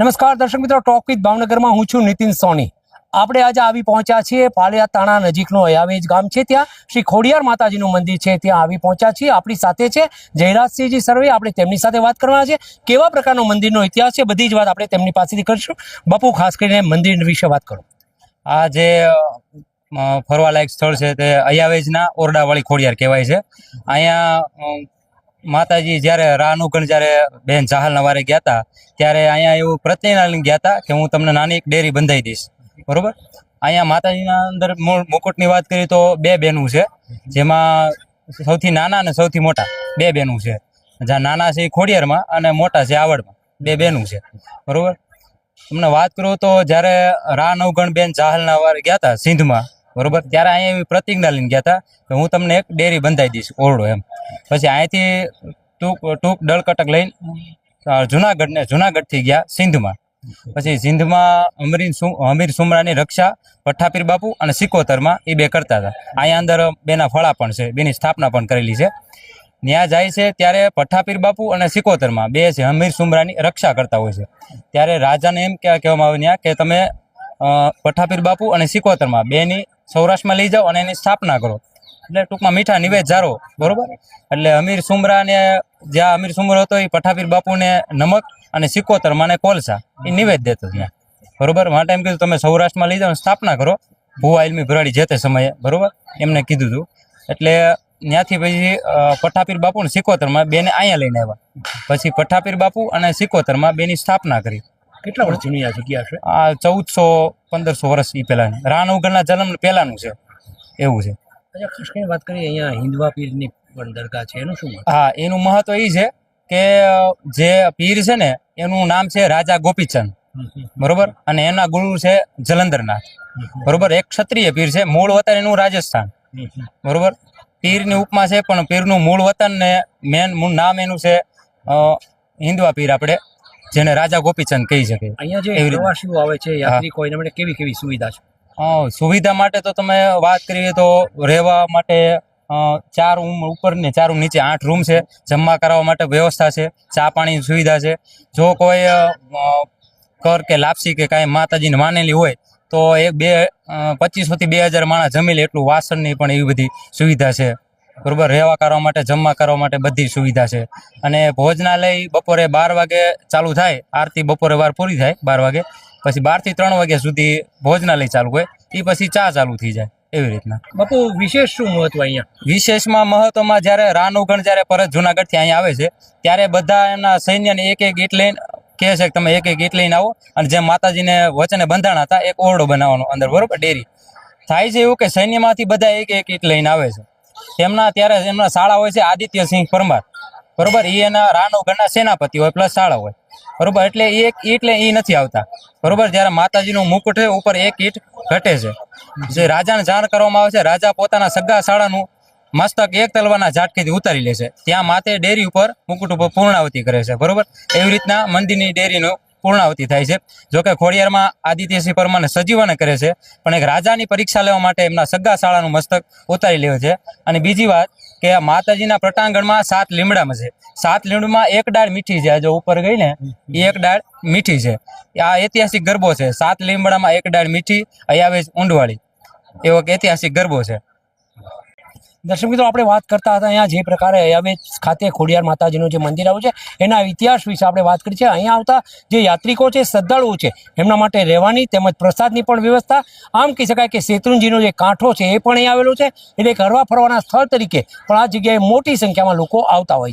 નમસ્કાર, દર્શક મિત્રો ટોક વિથ ભાવનગરમાં હું છું નીતિન સોની. આપણે આજે આવી પહોંચ્યા છીએ પાલિયા તાણા નજીકનો અયાવેજ ગામ છે. ત્યાં શ્રી ખોડિયાર માતાજીનું મંદિર છે. ત્યાં આવી પહોંચ્યા છીએ. આપણી સાથે છે જયરાજસિંહજી સર્વે. આપણે તેમની સાથે વાત કરવાના છે. કેવા પ્રકારનો મંદિરનો ઇતિહાસ છે બધી જ વાત આપણે તેમની પાસેથી કરીશું. બાપુ, ખાસ કરીને મંદિર વિશે વાત કરો. આ જે ફરવાલાયક સ્થળ છે તે અયાવેજના ઓરડાવાળી ખોડિયાર કહેવાય છે. અહીંયા માતાજી જ્યારે રાનુગણ જ્યારે બેન જાહલના વારે ગયા હતા, ત્યારે અહીંયા એવું પ્રતિજ્ઞા ગયા હતા કે હું તમને નાની એક ડેરી બંધાઈ દઈશ. બરોબર? અહીંયા માતાજીના અંદર મુકુટની વાત કરીએ તો બે બેનું છે, જેમાં સૌથી નાના અને સૌથી મોટા બે બેનું છે. જ્યાં નાના છે એ ખોડિયારમાં અને મોટા છે આવડમાં. બે બેનું છે. બરોબર? તમને વાત કરું તો જ્યારે રા નવગણ બેન જાહલના વારે ગયા હતા સિંધમાં, બરોબર? ત્યારે અહીંયા એવી પ્રતિજ્ઞા લઈને ગયા હતા કે હું તમને એક ડેરી બંધાઈ દઈશ ઓરડો એમ. પછી અહીંથી ટૂંક ટૂંક દળકટક લઈને જુનાગઢને જુનાગઢથી ગયા સિંધમાં. પછી સિંધમાં અમરીન સુ, અમીર સુમરાની રક્ષા પઠ્ઠાપીર બાપુ અને સિકોતરમાં એ બે કરતા હતા. અહીંયા અંદર બેના ફળા પણ છે, બેની સ્થાપના પણ કરેલી છે. ત્યાં જાય છે ત્યારે પઠ્ઠાપીર બાપુ અને સિકોતરમાં બે છે હમીર સુમરાની રક્ષા કરતા હોય છે. ત્યારે રાજાને એમ કહેવા કહેવામાં આવે ત્યાં કે તમે પઠ્ઠાપીર બાપુ અને સિકોતરમાં બેની સૌરાષ્ટ્રમાં લઈ જાઓ અને એની સ્થાપના કરો. એટલે ટૂંકમાં મીઠા નિવેદ જારો બરોબર? એટલે અમીર સુમરાને જ્યાં અમીર સુમરો હતો એ પઠાપીર બાપુને નમક અને સિકોતરમાં ને કોલસા એ નિવેદ દેતો ત્યાં. બરોબર? માટે એમ કીધું તમે સૌરાષ્ટ્રમાં લઈ જાઓ સ્થાપના કરો. ભુવા ઇલમી ભરાડી જે તે સમયે બરોબર? એમને કીધું હતું એટલે ત્યાંથી પછી પઠાપીર બાપુ અને સિકોતરમાં બેને અહીંયા લઈને આવ્યા. પછી પઠાપીર બાપુ અને સિકોતરમાં બેની સ્થાપના કરી. કેટલા વર્ષ જૂની આ જગ્યા છે આ ચૌદસો પંદરસો વર્ષ એ પહેલાની. ઉગરના જન્મ પહેલાનું છે. એવું છે. અચ્છા ખાસ કરીને વાત કરીએ અહીંયા હિન્દવા પીરની પણ દરગાહ છે એનું શું હા એનું મહત્વ એ છે કે જે પીર છે ને એનું નામ છે રાજા ગોપીચંદ. બરોબર? અને એના ગુરુ છે જલંધરનાથ. બરોબર? એક ક્ષત્રિય પીર છે મૂળ વતન એનું રાજસ્થાન. બરોબર? પીરની ઉપમા છે પણ પીરનું મૂળ વતન ને મેન મૂળ નામ એનું છે હિન્દવા પીર આપણે જેને રાજા ગોપીચંદ કહી શકે અહીંયા જે પ્રવાસીઓ આવે છે યાત્રિકો એના માટે કેવી કેવી સુવિધા છે? સુવિધા માટે તો તમે વાત કરીએ તો રહેવા માટે ચાર રૂમ ઉપર ને ચાર રૂમ નીચે આઠ રૂમ છે, જમવા કરાવવા માટે વ્યવસ્થા છે, ચા પાણીની સુવિધા છે. જો કોઈ કર કે લાપસી કે કાંઈ માતાજીને માનેલી હોય, તો એક બે પચીસોથી બે હજાર માણસ જમી લે એટલું વાસણની પણ એવી બધી સુવિધા છે. બરોબર રહેવા કરવા માટે જમવા કરવા માટે બધી સુવિધા છે. અને ભોજનાલય બપોરે બાર વાગે ચાલુ થાય આરતી બપોરે વાર પૂરી થાય બાર વાગે. પછી બારથી ત્રણ વાગ્યા સુધી ભોજનાલય ચાલુ હોય એ પછી ચા ચાલુ થઈ જાય એવી રીતના. બાપુ વિશેષ શું મહત્વ અહીંયા? વિશેષમાં મહત્વમાં જ્યારે રાનુગણ જ્યારે પરત જુનાગઢથી અહીંયા આવે છે ત્યારે બધા એના સૈન્યને એક એક ઈટ લઈને કહે છે કે તમે એક એક ઈટ લઈને આવો. અને જેમ માતાજીને વચને બંધાણા હતા એક ઓરડો બનાવવાનો અંદર બરોબર ડેરી. થાય છે એવું કે સૈન્યમાંથી બધા એક એક ઈટ લઈને આવે છે. તેમના ત્યારે એમના શાળા હોય છે આદિત્યસિંહ પરમાર. બરોબર? એ એના રાનુગઢના સેનાપતિ હોય પ્લસ શાળા હોય. બરોબર? એટલે એક ઈટ એ નથી આવતા. બરોબર? જ્યારે માતાજીનું મુકુટ છે ઉપર એક ઈટ ઘટે છે. જે રાજાને જાણ કરવામાં આવે છે, રાજા પોતાના સગા શાળાનું મસ્તક એક તલવાના ઝાટકેથી ઉતારી લે છે. ત્યાં માતે ડેરી ઉપર મુકુટ ઉપર પૂર્ણાવતી કરે છે. બરોબર? એવી રીતના મંદિરની ડેરીનું પૂર્ણાવતી થાય છે. જોકે ખોડિયારમાં આદિત્યસિંહ પરમાને સજીવને કરે છે, પણ એક રાજાની પરીક્ષા લેવા માટે એમના સગા શાળાનું મસ્તક ઉતારી લે છે. અને બીજી વાત કે માતાજીના પ્રટાંગણમાં સાત લીમડામાં છે. સાત લીમડામાં એક ડાળ મીઠી છે. જો ઉપર ગઈ ને એક ડાળ મીઠી છે. આ ઐતિહાસિક ગરબો છે. સાત લીમડામાં એક ડાળ મીઠી અયાવેજ ઊંડવાળી. એવો ઐતિહાસિક ગરબો છે. દર્શક મિત્રો, આપણે વાત કરતા હતા અહીંયા જે પ્રકારે હવે ખાતે ખોડિયાર માતાજીનું જે મંદિર આવ્યું છે, એના ઇતિહાસ વિશે આપણે વાત કરી છે. અહીંયા આવતા જે યાત્રિકો છે, શ્રદ્ધાળુઓ છે, એમના માટે રહેવાની તેમજ પ્રસાદની પણ વ્યવસ્થા. આમ કહી શકાય કે શેત્રુંજીનો જે કાંઠો છે, એ પણ અહીં આવેલો છે. એટલે એક હરવા ફરવાના સ્થળ તરીકે પણ આ જગ્યાએ મોટી સંખ્યામાં લોકો આવતા હોય છે.